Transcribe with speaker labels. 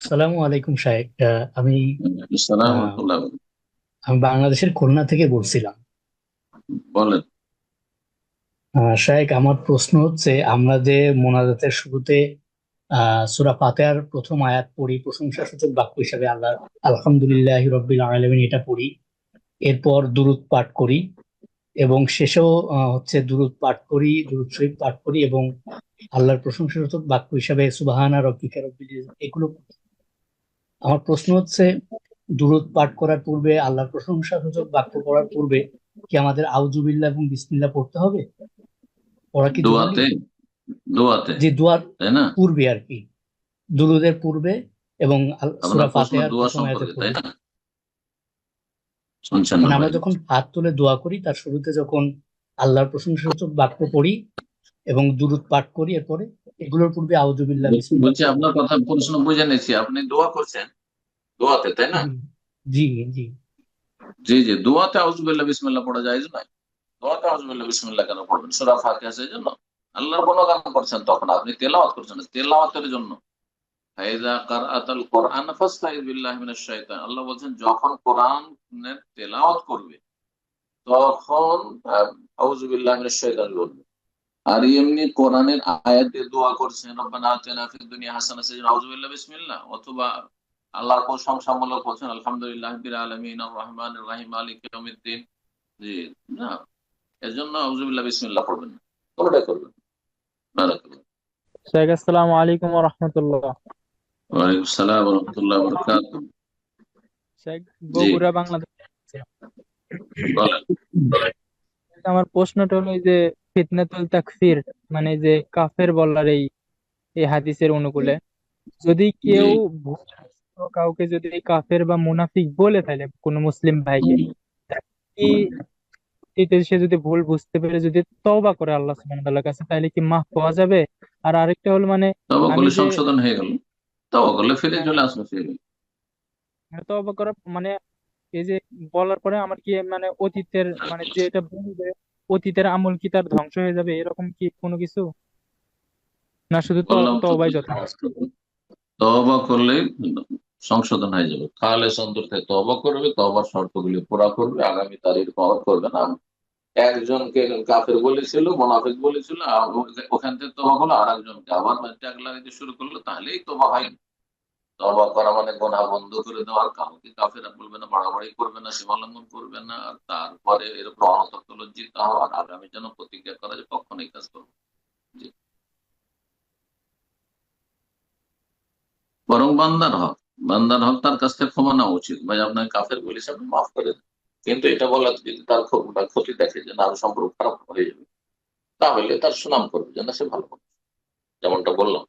Speaker 1: সালামু আলাইকুম আহ, আমি আমি বাংলাদেশের খুলনা থেকে বলছিলাম।
Speaker 2: বলেন।
Speaker 1: শাহেক আমার প্রশ্ন হচ্ছে আমরা যে মোনাজাতের শুরুতে সূরা ফাতিহার প্রথম আয়াত পড়ি প্রশংসাসূচক বাক্য হিসাবে আল্লাহ আলহামদুলিল্লাহ রব্বিল আলামিন এটা পড়ি এরপর দুরূদ পাঠ করি এবং শেষেও হচ্ছে দুরূদ পাঠ করি দুরূদ শরীফ পাঠ করি এবং আল্লাহর প্রশংসাসূচক বাক্য হিসাবে সুবহানা রব্বিকা রব্বিল এগুলো। আমার প্রশ্ন হচ্ছে দুরূদ পাঠ করার পূর্বে আল্লাহর প্রশংসাসূচক বাক্য পড়ার পূর্বে কি আমাদের আউযুবিল্লাহ এবং বিসমিল্লাহ পড়তে হবে? পড়া কি
Speaker 2: দোয়াতে দোয়াতে।
Speaker 1: যে দোয়ার
Speaker 2: তাই না?
Speaker 1: পূর্বে আর কি। দুরূদের পূর্বে এবং সূরা ফাতিহার
Speaker 2: দোয়া তাই
Speaker 1: পূর্বে।
Speaker 2: না? শুনছেন
Speaker 1: মানে আমরা যখন হাত তুলে দোয়া করি তার শুরুতে যখন আল্লাহর প্রশংসাসূচক বাক্য পড়ি এবং দুরূদ পাঠ করি এরপরে এগুলোর পূর্বে আউযুবিল্লাহ বিসমিল্লাহ
Speaker 2: বলছি আপনার কথা প্রশ্ন বুঝে নিয়েছি আপনি দোয়া করছেন দোয়াতে তাই না?
Speaker 1: জি জি।
Speaker 2: জি জি দোয়াতে আউজুবিল্লাহ বিসমিল্লাহ পড়া যায় না দোয়াতে আউজুবিল্লাহ বিসমিল্লাহ কেন পড়বেন? সূরা ফাতিহা সেই জন্য। আল্লাহর গুণগান করছেন তখন আপনি তেলাওয়াত করছেন তেলাওয়াতের জন্য। ফাইজা কারআতাল কোরআন ফাস্তাইজ বিল্লাহি মিনাশ শাইতান। আল্লাহ বলছেন যখন কোরআনের তেলাওয়াত করবে তখন আউজুবিল্লাহ মিনাশ শাইতান বলবে। আর এমনি কোরআনের আয়াত দিয়ে করছেন রব্বানা আতিনা ফিদ দুনিয়া হাসানা সেজন্য আউযুবিল্লাহ বিসমিল্লাহ অথবা আল্লাহর প্রশংসামূলক বলছেন আলহামদুলিল্লাহ আলামিন রহমান রহিম মালিক ইয়াউমিদ্দিন। জি না এজন্য আউযুবিল্লাহ বিসমিল্লাহ পড়বেন না। কোনটাই করবেন না।
Speaker 3: শেখ আসসালামু আলাইকুম রহমতুল্লাহ।
Speaker 2: ওয়ালাইকুম আসসালাম ওয়া রাহমাতুল্লাহি ওয়া বারাকাতুহু।
Speaker 3: শেখ বগুড়া বাংলাদেশ। আমার প্রশ্নটা হলো যে ফিতনাতুল তাকফির মানে যে কাফের বলার এই এই হাদিসের অনুকূলে। যদি কেউ কাউকে যদি কাফের বা মুনাফিক বলে ফেলে কোনো মুসলিম ভাইকে এতে সে যদি ভুল বুঝতে পেরে যদি তওবা করে আল্লাহ সুবহানাহু ওয়া কাছে তাহলে কি মাফ পাওয়া যাবে? আর আরেকটা হলো মানে
Speaker 2: তওবা করলে সংশোধন হয়ে গেল। তওবা করলে ফিরে চলে আসবে ফিরে।
Speaker 3: তওবা করা মানে এই যে বলার পরে আমার কি মানে অতীতের মানে যে এটা বলবে অতীতের আমল কি তার ধ্বংস হয়ে যাবে? এরকম কি কোনো কিছু? না শুধু তওবাই যথেষ্ট
Speaker 2: তওবা করলে সংশোধন হয়ে যাবে। তাহলে সন্তর থেকে তওবা করবে, তওবার শর্তগুলি পুরা করবে, আগামী তারিখ পাওয়ার করবে না। একজনকে কাফের বলেছিল, মোনাফিক বলেছিল ওখান থেকে তবা হলো আর একজনকে আবার ট্যাগ লাগাইতে শুরু করল, তাহলেই তবা হয় তবা করা মানে গোনা বন্ধ করে দেওয়ার কাউকে কাফেরা বলবে না, বাড়াবাড়ি করবে না সীমালঙ্ঘন করবে না। আর তারপরে এরকম অনর্থক লজ্জিত হওয়া আর আগামী যেন প্রতিজ্ঞা করা যে কখনোই কাজ করবে। বরং বান্দার হক। বান্দার হক তার কাছ থেকে ক্ষমা নেওয়া উচিত। ভাই, আপনাকে কাফের বলিস, আপনি মাফ করে দেন। কিন্তু এটা বলা যদি তার ক্ষতি দেখে যে না আরও সম্পর্ক খারাপ হয়ে যাবে, তাহলে তার সুনাম করবে যে না, সে ভালো যেমনটা বললাম